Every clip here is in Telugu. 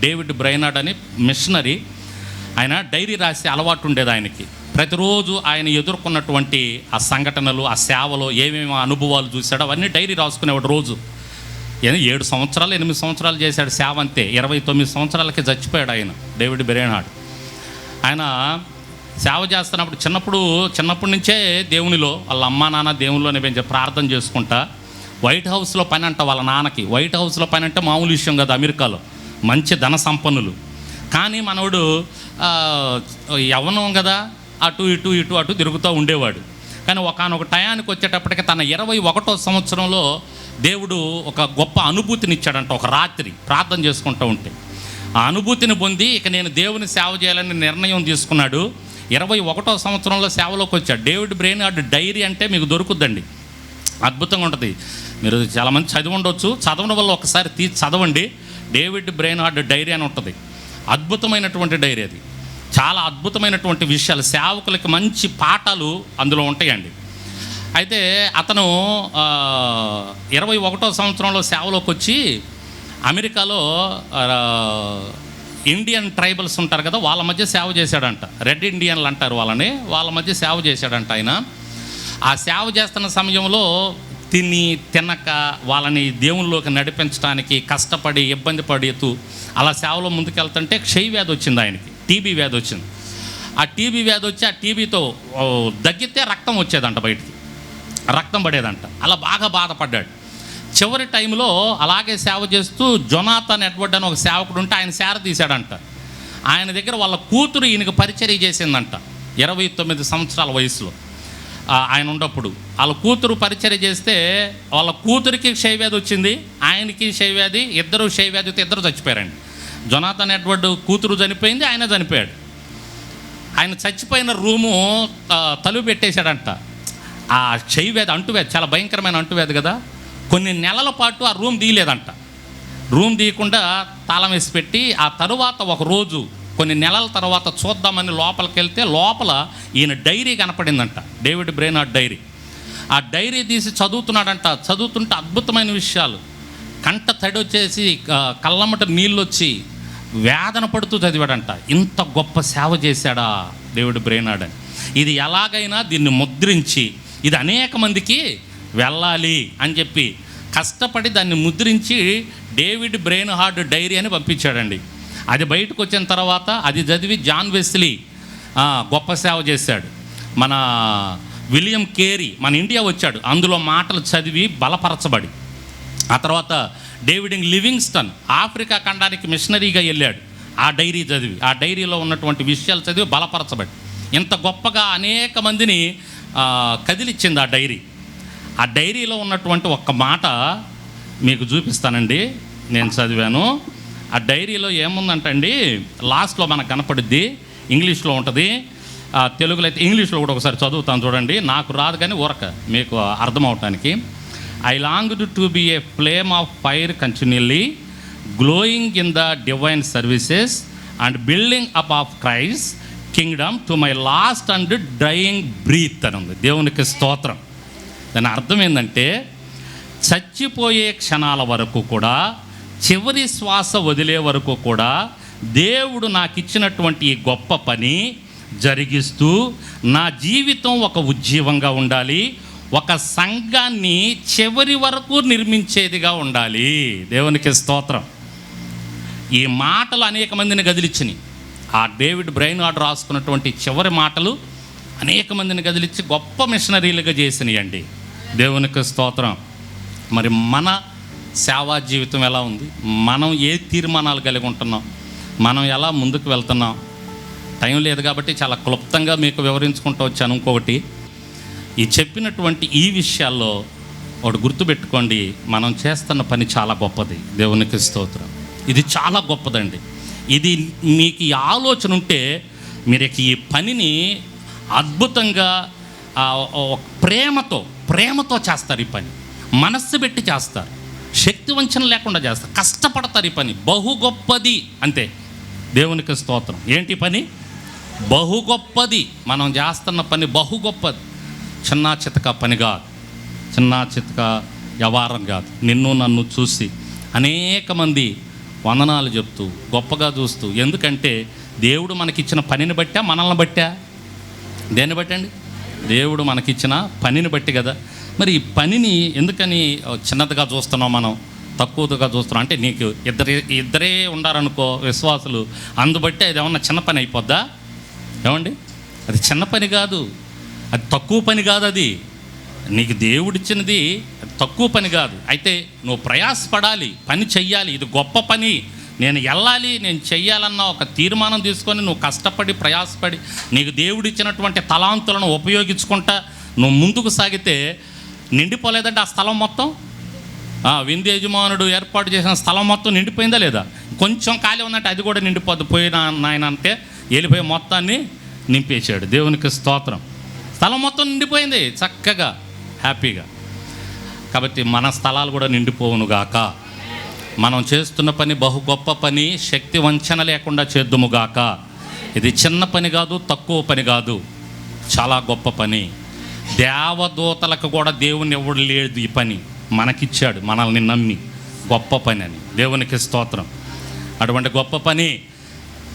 డేవిడ్ బ్రైనాడ్ అని మిషనరీ. ఆయన డైరీ రాసే అలవాటు ఉండేది ఆయనకి. ప్రతిరోజు ఆయన ఎదుర్కొన్నటువంటి ఆ సంఘటనలు ఆ సేవలో ఏమేమి అనుభవాలు చూశాడో అవన్నీ డైరీ రాసుకునేవాడు రోజు. ఏడు సంవత్సరాలు ఎనిమిది సంవత్సరాలు చేశాడు సేవ అంతే. ఇరవై తొమ్మిది సంవత్సరాలకి చచ్చిపోయాడు ఆయన డేవిడ్ బ్రేనాడ్ ఆయన సేవ చేస్తున్నప్పుడు చిన్నప్పుడు చిన్నప్పటి నుంచే దేవునిలో వాళ్ళ అమ్మా నాన్న దేవునిలోనే పెంచే ప్రార్థన చేసుకుంటా. వైట్ హౌస్లో పని అంట వాళ్ళ నాన్నకి. వైట్ హౌస్లో పని అంటే మామూలు విషయం కదా అమెరికాలో. మంచి ధన సంపన్నులు. కానీ మనవడు యవనం యవ్వనం కదా అటు ఇటు ఇటు అటు తిరుగుతూ ఉండేవాడు. కానీ ఒకనొక టయానికి వచ్చేటప్పటికి తన ఇరవై ఒకటో సంవత్సరంలో దేవుడు ఒక గొప్ప అనుభూతినిచ్చాడంట ఒక రాత్రి ప్రార్థన చేసుకుంటూ ఉంటే. ఆ అనుభూతిని పొంది ఇక నేను దేవుని సేవ చేయాలని నిర్ణయం తీసుకున్నాడు. ఇరవై ఒకటో సంవత్సరంలో సేవలోకి వచ్చాడు. డేవిడ్ బ్రెయిన్ అటు డైరీ అంటే మీకు దొరుకుద్దండి. అద్భుతంగా ఉంటుంది. మీరు చాలామంది చదివి ఉండొచ్చు. చదవడం వల్ల ఒకసారి తీ చదవండి. డేవిడ్ బ్రెయిన్ హార్డ్ డైరీ అని ఉంటుంది. అద్భుతమైనటువంటి డైరీ అది. చాలా అద్భుతమైనటువంటి విషయాలు సేవకులకి మంచి పాఠాలు అందులో ఉంటాయండి. అయితే అతను ఇరవై ఒకటో సంవత్సరంలో సేవలోకి వచ్చి అమెరికాలో ఇండియన్ ట్రైబల్స్ ఉంటారు కదా వాళ్ళ మధ్య సేవ చేశాడంట. రెడ్ ఇండియన్లు అంటారు వాళ్ళని వాళ్ళ మధ్య సేవ చేశాడంట ఆయన. ఆ సేవ చేస్తున్న సమయంలో తిని తినక వాళ్ళని దేవునిలోకి నడిపించడానికి కష్టపడి ఇబ్బంది పడుతూ అలా సేవలో ముందుకెళ్తుంటే క్షయ వ్యాధి వచ్చింది ఆయనకి టీబీ వ్యాధి వచ్చింది. ఆ టీబీ వ్యాధి వచ్చి ఆ టీబీతో దగ్గితే రక్తం వచ్చేదంట బయటికి. రక్తం పడేదంట. అలా బాగా బాధపడ్డాడు. చివరి టైంలో అలాగే సేవ చేస్తూ జొనాథన్ ఎడ్వర్డ్ అని ఒక సేవకుడు ఉంటే ఆయన సేర తీశాడంట. ఆయన దగ్గర వాళ్ళ కూతురు ఈయనకి పరిచర్య చేసిందంట. ఇరవై తొమ్మిది సంవత్సరాల వయసులో. ఆయన ఉన్నప్పుడు. వాళ్ళ కూతురు పరిచయం చేస్తే వాళ్ళ కూతురికి క్షయవ్యాధి వచ్చింది ఆయనకి క్షయవ్యాధి ఇద్దరు క్షయవ్యాధితో ఇద్దరు చచ్చిపోయారండి. జొనాథన్ ఎడ్వర్డ్ కూతురు చనిపోయింది ఆయన చనిపోయాడు. ఆయన చచ్చిపోయిన రూము ఆ, తలుపు పెట్టేశాడంట. ఆ క్షయవ్యాధి అంటువ్యాధి చాలా భయంకరమైన అంటువ్యాధి కదా. కొన్ని నెలల పాటు ఆ రూమ్ తీయలేదంట. రూమ్ తీయకుండా తాళం వేసి పెట్టి ఆ తరువాత ఒక రోజు కొన్ని నెలల తర్వాత చూద్దామని లోపలికి వెళ్తే లోపల ఈయన డైరీ కనపడిందంట. David Brainerd diary. ఆ డైరీ తీసి చదువుతున్నాడంట. చదువుతుంటే అద్భుతమైన విషయాలు. కంట తడి వచ్చేసి కళ్ళమ్మట నీళ్ళు వచ్చి వేదన పడుతూ చదివాడంట. ఇంత గొప్ప సేవ చేశాడా డేవిడ్ బ్రెయినార్డ్ అని. ఇది ఎలాగైనా దీన్ని ముద్రించి ఇది అనేక మందికి వెళ్ళాలి అని చెప్పి కష్టపడి దాన్ని ముద్రించి డేవిడ్ బ్రెయిన్ హార్డ్ డైరీ అని పంపించాడండి. అది బయటకు వచ్చిన తర్వాత అది చదివి జాన్ వెస్లీ గొప్ప సేవ చేశాడు. మన విలియం కేరీ మన ఇండియా వచ్చాడు. అందులో మాటలు చదివి బలపరచబడి. ఆ తర్వాత డేవిడింగ్ లివింగ్స్టన్ ఆఫ్రికా ఖండానికి మిషనరీగా వెళ్ళాడు. ఆ డైరీ చదివి ఆ డైరీలో ఉన్నటువంటి విషయాలు చదివి బలపరచబడి. ఇంత గొప్పగా అనేక మందిని కదిలిచ్చింది ఆ డైరీ. ఆ డైరీలో ఉన్నటువంటి ఒక్క మాట మీకు చూపిస్తానండి. నేను చదివాను. ఆ డైరీలో ఏముందంటండి? లాస్ట్లో మనకు కనపడుద్ది ఇంగ్లీష్లో ఉంటుంది. తెలుగులో అయితే ఇంగ్లీష్లో కూడా ఒకసారి చదువుతాను చూడండి. నాకు రాదు కానీ ఊరక మీకు అర్థం అవటానికి I long to be a flame of fire continuously glowing in the divine services and building up of Christ kingdom to my last and dying breath అని ఉంది. దేవునికి స్తోత్రం. దాని అర్థం ఏంటంటే చచ్చిపోయే క్షణాల వరకు కూడా చివరి శ్వాస వదిలే వరకు కూడా దేవుడు నాకు ఇచ్చినటువంటి ఈ గొప్ప పని జరిగిస్తూ నా జీవితం ఒక ఉజ్జీవంగా ఉండాలి ఒక సంఘాన్ని చివరి వరకు నిర్మించేదిగా ఉండాలి. దేవునికి స్తోత్రం. ఈ మాటలు అనేక మందిని గదిలిచ్చినాయి. ఆ డేవిడ్ బ్రెయిన్ ఆర్డర్ రాసుకున్నటువంటి చివరి మాటలు అనేక మందిని గదిలిచ్చి గొప్ప మిషనరీలుగా చేసినాయండి. దేవునికి స్తోత్రం. మరి మన సేవా జీవితం ఎలా ఉంది? మనం ఏ తీర్మానాలు కలిగి ఉంటున్నాం? మనం ఎలా ముందుకు వెళ్తున్నాం? టైం లేదు కాబట్టి చాలా క్లుప్తంగా మీకు వివరించుకుంటూ వచ్చాను. ఇంకొకటి ఈ చెప్పినటువంటి ఈ విషయాల్లో ఒకటి గుర్తుపెట్టుకోండి. మనం చేస్తున్న పని చాలా గొప్పది. దేవునికి స్తోత్రం. ఇది చాలా గొప్పదండి. ఇది మీకు ఈ ఆలోచన ఉంటే మీరు ఈ పనిని అద్భుతంగా ఒక ప్రేమతో ప్రేమతో చేస్తారు ఈ పని. మనస్సు పెట్టి చేస్తారు. శక్తి వంచన లేకుండా చేస్తారు. కష్టపడతారు ఈ పని. బహు గొప్పది అంతే. దేవునికి స్తోత్రం. ఏంటి పని? బహు గొప్పది. మనం చేస్తున్న పని బహు గొప్పది. చిన్న చితక పని కాదు. చిన్న చితక వ్యవహారం కాదు. నిన్ను నన్ను చూసి అనేక మంది వందనాలు చెప్తూ గొప్పగా చూస్తూ ఎందుకంటే దేవుడు మనకిచ్చిన పనిని బట్టా మనల్ని బట్టా? దేన్ని బట్టండి? దేవుడు మనకిచ్చిన పనిని బట్టి కదా. మరి ఈ పనిని ఎందుకని చిన్నదిగా చూస్తున్నాం మనం తక్కువగా చూస్తున్నాం? అంటే నీకు ఇద్దరే ఇద్దరే ఉండారనుకో విశ్వాసులు అందుబట్టి అది ఏమన్నా చిన్న పని అయిపోద్దా? ఏమండి? అది చిన్న పని కాదు అది తక్కువ పని కాదు అది. నీకు దేవుడిచ్చినది అది తక్కువ పని కాదు. అయితే నువ్వు ప్రయాసపడాలి పని చెయ్యాలి ఇది గొప్ప పని. నేను వెళ్ళాలి నేను చెయ్యాలన్న ఒక తీర్మానం తీసుకొని నువ్వు కష్టపడి ప్రయాసపడి నీకు దేవుడిచ్చినటువంటి తలాంతులను ఉపయోగించుకుంటా నువ్వు ముందుకు సాగితే నిండిపోలేదంటే ఆ స్థలం మొత్తం? విందు యజమానుడు ఏర్పాటు చేసిన స్థలం మొత్తం నిండిపోయిందా లేదా? కొంచెం ఖాళీ ఉందంటే అది కూడా నిండిపోద్ది. పోయిన నాయన అంటే వెళ్ళిపోయి మొత్తాన్ని నింపేశాడు. దేవునికి స్తోత్రం. స్థలం మొత్తం నిండిపోయింది. చక్కగా హ్యాపీగా. కాబట్టి మన స్థలాలు కూడా నిండిపోవును గాక. మనం చేస్తున్న పని బహు గొప్ప పని. శక్తి వంచన లేకుండా చేద్దుముగాక ఇది చిన్న పని కాదు తక్కువ పని కాదు. చాలా గొప్ప పని. దేవదూతలకు కూడా దేవుని ఎవడు లేదు ఈ పని. మనకిచ్చాడు మనల్ని నమ్మి. గొప్ప పని అని దేవునికి స్తోత్రం. అటువంటి గొప్ప పని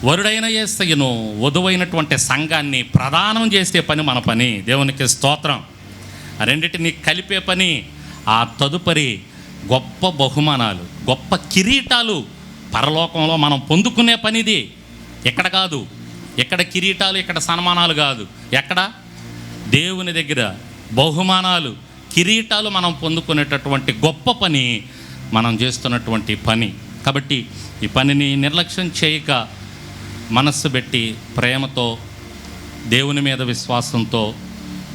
వరుడైన ఏస్తయ్యను వధువైనటువంటి సంఘాన్ని ప్రదానం చేసే పని మన పని. దేవునికి స్తోత్రం. రెండింటిని కలిపే పని ఆ తదుపరి గొప్ప బహుమానాలు గొప్ప కిరీటాలు పరలోకంలో మనం పొందుకునే పనిది. ఎక్కడ కాదు. ఎక్కడ కిరీటాలు ఇక్కడ సన్మానాలు కాదు. ఎక్కడ? దేవుని దగ్గర బహుమానాలు కిరీటాలు మనం పొందుకునేటటువంటి గొప్ప పని మనం చేస్తున్నటువంటి పని. కాబట్టి ఈ పనిని నిర్లక్ష్యం చేయక మనస్సు పెట్టి ప్రేమతో దేవుని మీద విశ్వాసంతో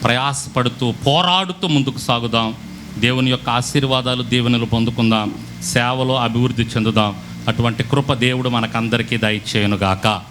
ప్రయాసపడుతూ పోరాడుతూ ముందుకు సాగుదాం. దేవుని యొక్క ఆశీర్వాదాలు దీవెనలు పొందుకుందాం. సేవలో అభివృద్ధి చెందుదాం. అటువంటి కృప దేవుడు మనకందరికీ దయచేయనుగాక.